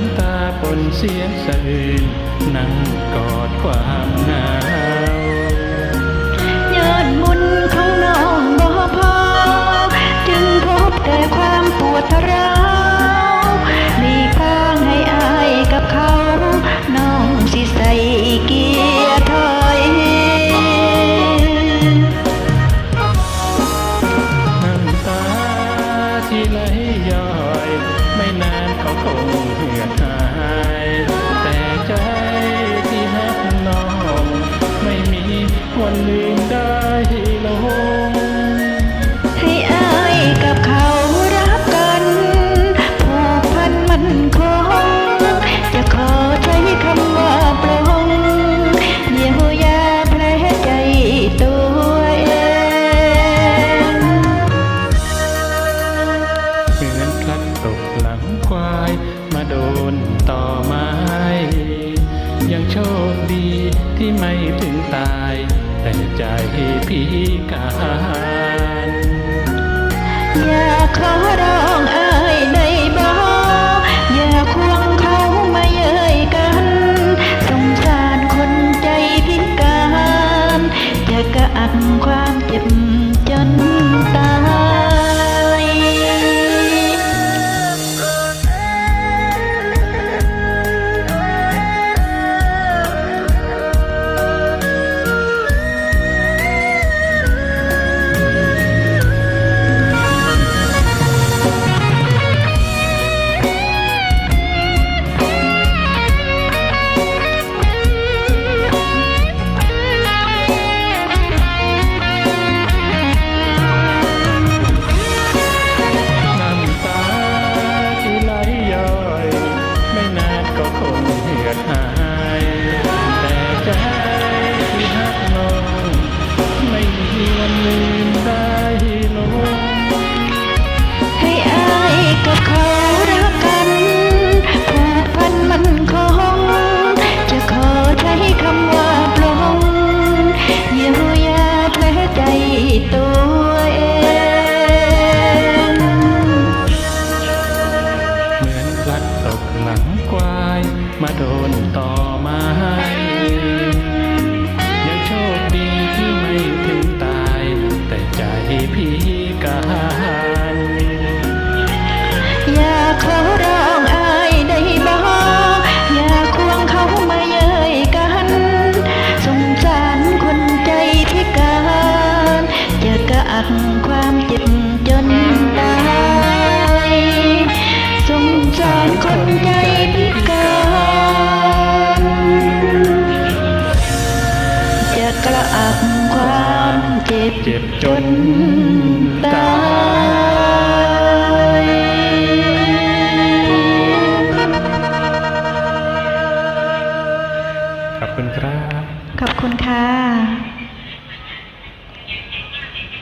้ำตาปนเสียงสะอื้นนั่งกอดความหนาว ยอดมุญ่อไม้ ยังโชคดีที่ไม่ถึงตาย แต่ใจพิการอยากขอร้องไอ้ยได้บ่อย่าควงเขามาเย้ยกันสงสารคนใจพิการ จะกระอักความเจ็บ็บจนตายขอบคุณครับ ขอบคุณค่ะ